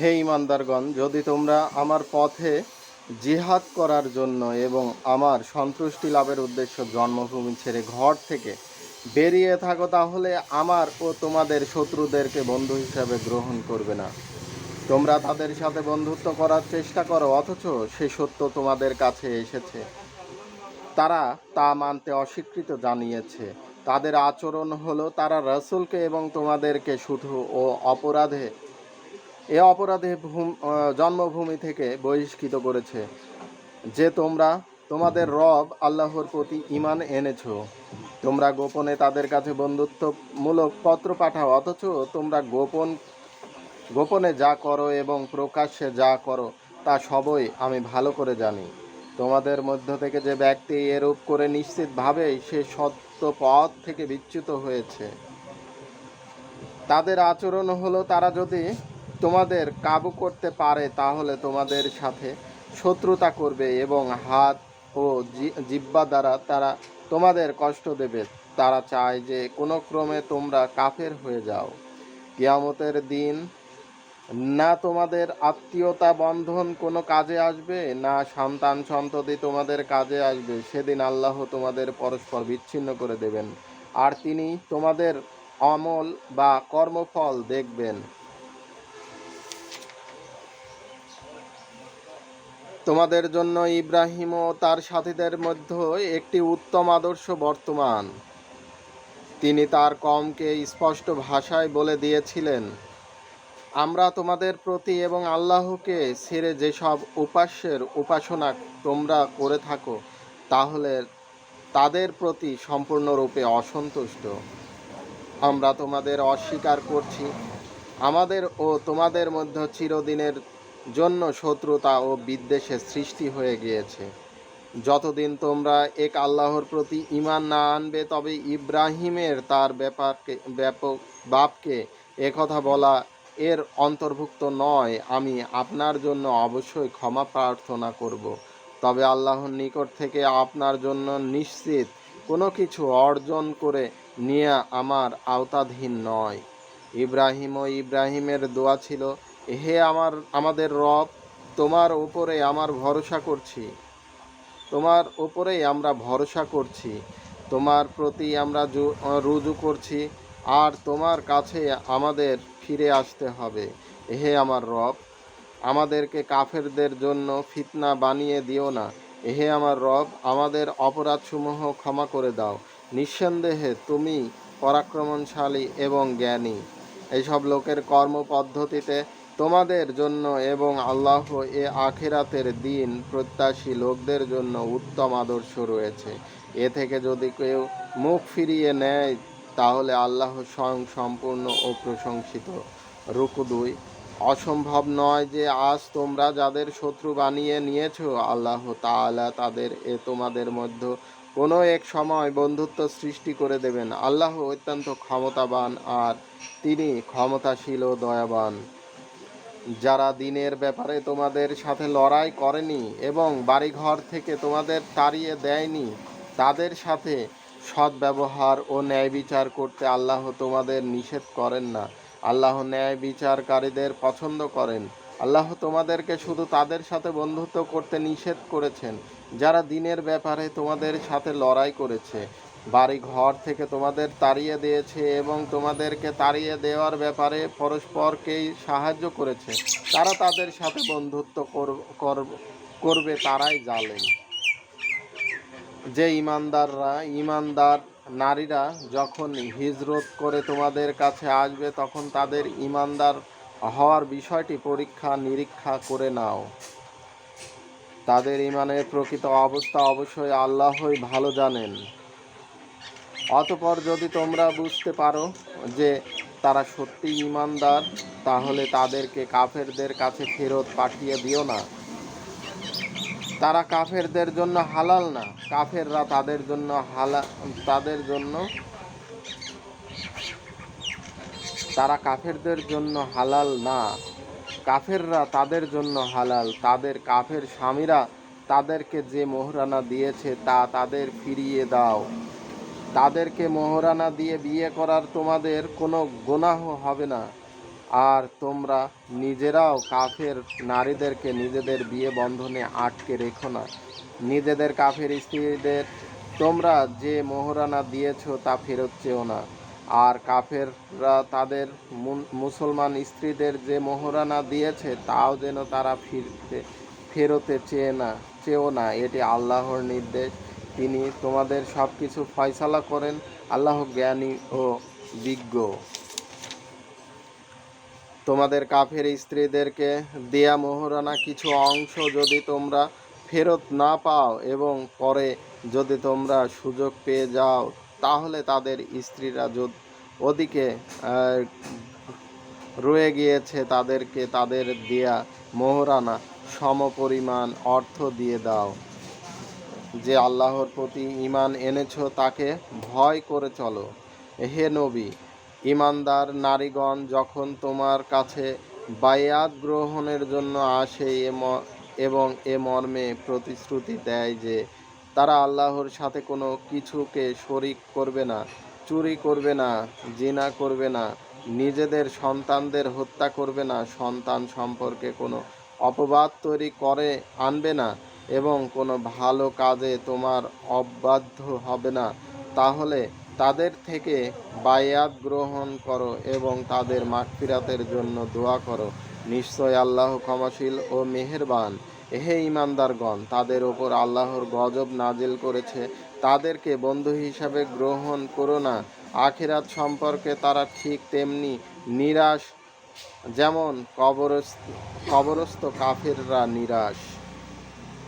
হে ইমানদারগণ, যদি তোমরা আমার পথে জিহাদ করার জন্য এবং আমার সন্তুষ্টি লাভের উদ্দেশ্য জন্মভূমি ছেড়ে ঘর থেকে বেরিয়ে থাকো, তাহলে আমার ও তোমাদের শত্রুদেরকে বন্ধু হিসাবে গ্রহণ করবে না। তোমরা তাদের সাথে বন্ধুত্ব করার চেষ্টা করো, অথচ সে সত্য তোমাদের কাছে এসেছে। তারা তা মানতে অস্বীকৃত জানিয়েছে। তাদের আচরণ হলো, তারা রসুলকে এবং তোমাদেরকে শুধু ও অপরাধে এ অপরাধে ভূম- জন্মভূমি থেকে বহিষ্কৃত করেছে। যে তোমরা তোমাদের রব আল্লাহর প্রতি ইমান এনেছো, তোমরা গোপনে তাদের কাছে বন্ধুত্বমূলক পত্র পাঠাও, অথচ তোমরা গোপন, গোপনে যা করো এবং প্রকাশ্যে যা করো তা সবই আমি ভালো করে জানি। তোমাদের মধ্য থেকে যে ব্যক্তি এরূপ করে নিশ্চিতভাবেই সে সত্য পথ থেকে বিচ্যুত হয়েছে। তাদের আচরণ হলো তারা যদি তোমাদের কাবু করতে পারে তাহলে তোমাদের সাথে শত্রুতা করবে এবং হাত ও জি- জিহ্বা দ্বারা তারা তোমাদের কষ্ট দেবে। তারা চায় যে কোনো ক্রমে তোমরা কাফের হয়ে যাও। কিয়ামতের দিন না তোমাদের আত্মীয়তা বন্ধন কোনো কাজে আসবে, না সন্তান সন্ততি তোমাদের কাজে আসবে। সেদিন আল্লাহ তোমাদের পরস্পর বিচ্ছিন্ন করে দেবেন। আর তিনি তোমাদের অমল বা কর্মফল দেখবেন। তোমাদের জন্য ইব্রাহিম ও তার সাথীদের মধ্যে একটি উত্তম আদর্শ বর্তমান। তিনি তার কমকে স্পষ্ট ভাষায় বলে দিয়েছিলেন, আমরা তোমাদের প্রতি এবং আল্লাহকে ছেড়ে যেসব উপাস্যের উপাসনা তোমরা করে থাকো, তাহলে তাদের প্রতি সম্পূর্ণরূপে অসন্তুষ্ট। আমরা তোমাদের অস্বীকার করছি। আমাদের ও তোমাদের মধ্যে চিরদিনের জন্য শত্রুতা ও বিদ্বেষের সৃষ্টি হয়ে গিয়েছে। যতদিন তোমরা এক আল্লাহর প্রতি ইমান না আনবে, তবে ইব্রাহিমের তার ব্যাপারকে, ব্যাপক বাপকে একথা বলা এর অন্তর্ভুক্ত নয়। আমি আপনার জন্য অবশ্যই ক্ষমা প্রার্থনা করব। তবে আল্লাহর নিকট থেকে আপনার জন্য নিশ্চিত কোনো কিছু অর্জন করে নিয়ে আমার আওতাধীন নয়। ইব্রাহিম ও ইব্রাহিমের দোয়া ছিল হে আমার, আমাদের রব, তোমার উপরে আমার ভরসা করছি। তোমার উপরেই আমরা ভরসা করছি। তোমার প্রতি আমরা রুজু করছি। আর তোমার কাছে আমাদের ফিরে আসতে হবে। হে আমার রব, আমাদেরকে কাফেরদের জন্য ফিতনা বানিয়ে দিও না। হে আমার রব, আমাদের অপরাধসমূহ ক্ষমা করে দাও। নিঃসন্দেহে তুমি পরাক্রমণশালী এবং জ্ঞানী। এইসব লোকের কর্মপদ্ধতিতে তোমাদের জন্য এবং আল্লাহ এ আখিরাতের দিন প্রত্যাশী লোকদের জন্য উত্তম আদর্শ রয়েছে। এ থেকে যদি কেউ মুখ ফিরিয়ে নেয়, তাহলে আল্লাহ স্বয়ং সম্পূর্ণ ও প্রশংসিত। রুকু দুই, অসম্ভব নয় যে আজ তোমরা যাদের শত্রু বানিয়ে নিয়েছো, আল্লাহ তাআলা তাদের এ তোমাদের মধ্যে কোনো এক সময় বন্ধুত্ব সৃষ্টি করে দেবেন। আল্লাহ অত্যন্ত ক্ষমতাবান আর তিনি ক্ষমতাশীল ও দয়াবান। যারা দিনের ব্যাপারে তোমাদের সাথে লড়াই করেনি এবং বাড়িঘর থেকে তোমাদের তাড়িয়ে দেয়নি, তাদের সাথে সদ্ব্যবহার ও ন্যায় বিচার করতে আল্লাহ তোমাদের নিষেধ করেন না। আল্লাহ ন্যায় বিচারকারীদের পছন্দ করেন। আল্লাহ তোমাদেরকে শুধু তাদের সাথে বন্ধুত্ব করতে নিষেধ করেছেন। যারা দিনের ব্যাপারে তোমাদের সাথে লড়াই করেছে বাড়ি ঘর থেকে তোমাদের তাড়িয়ে দিয়েছে এবং তোমাদেরকে তাড়িয়ে দেওয়ার ব্যাপারে পরস্পরকেই সাহায্য করেছে। তারা তাদের সাথে বন্ধুত্ব কর- কর- করবে, তারাই জালেন যে ইমানদাররা, ইমানদার নারীরা যখন হিজরত করে তোমাদের কাছে আসবে, তখন তাদের ইমানদার হওয়ার বিষয়টি পরীক্ষা নিরীক্ষা করে নাও। তাদের ইমানের প্রকৃত অবস্থা অবশ্যই আল্লাহই ভালো জানেন। অতপর যদি তোমরা বুঝতে পারো যে তারা সত্যি ইমানদার, তাহলে তাদেরকে কাফেরদের কাছে ফেরত পাঠিয়ে দিও না। তারা কাফেরদের জন্য হালাল না, কাফেররা তাদের জন্য হালা, তাদের জন্য, তারা কাফেরদের জন্য হালাল না। কাফেররা তাদের জন্য হালাল, তাদের কাফের স্বামীরা তাদেরকে যে মোহরানা দিয়েছে তা তাদের ফিরিয়ে দাও। তাদেরকে মোহরানা দিয়ে বিয়ে করার তোমাদের কোনো গুনাহ হবে না। আর তোমরা নিজেরাও কাফের নারীদেরকে নিজেদের বিয়ে বন্ধনে আটকে রেখো না। নিজেদের কাফের স্ত্রীদের তোমরা যে মোহরানা দিয়েছ তা ফেরত চেও না। আর কাফেররা তাদের মুসলমান স্ত্রীদের যে মোহরানা দিয়েছে তাও যেন তারা ফিরতে ফেরতে চেয়ে না চেও না। এটি আল্লাহর নির্দেশ। তিনি তোমাদের সব কিছু ফয়সালা করেন, আল্লাহ জ্ঞানী ও বিজ্ঞ। তোমাদের কাফের স্ত্রীদেরকে দেয়া মোহরানা কিছু অংশ যদি তোমরা ফেরত না পাও এবং পরে যদি তোমরা সুযোগ পেয়ে যাও, তাহলে তাদের স্ত্রীরা ওদিকে রয়ে গিয়েছে, তাদেরকে তাদের দেয়া মোহরানা সমপরিমাণ অর্থ দিয়ে দাও। যে আল্লাহর প্রতি ঈমান এনেছো, তাকে ভয় করে চলো। হে নবী, ঈমানদার নারীগণ, যখন তোমার কাছে বায়াত গ্রহণের জন্য আসে এবং এ মর্মে প্রতিশ্রুতি দেয় যে, তারা আল্লাহর সাথে কোনো কিছুকে শরিক করবে না, চুরি করবে না, জিনা করবে না, নিজেদের সন্তানদের হত্যা করবে না, সন্তান সম্পর্কে কোনো অপবাদ তৈরি করে, আনবে না এবং কোনো ভালো কাজে তোমার অবাধ্য হবে না, তাহলে তাদের থেকে বায়াত গ্রহণ করো এবং তাদের মাগফিরাতের জন্য দোয়া করো। নিশ্চয় আল্লাহ ক্ষমাশীল ও মেহেরবান। হে ইমানদারগণ তাদের ওপর আল্লাহর গজব নাজিল করেছে। তাদেরকে বন্ধু হিসাবে গ্রহণ করো না। আখিরাত সম্পর্কে তারা ঠিক তেমনি নিরাশ, যেমন কবরস্থ কবরস্থ কাফেররা নিরাশ।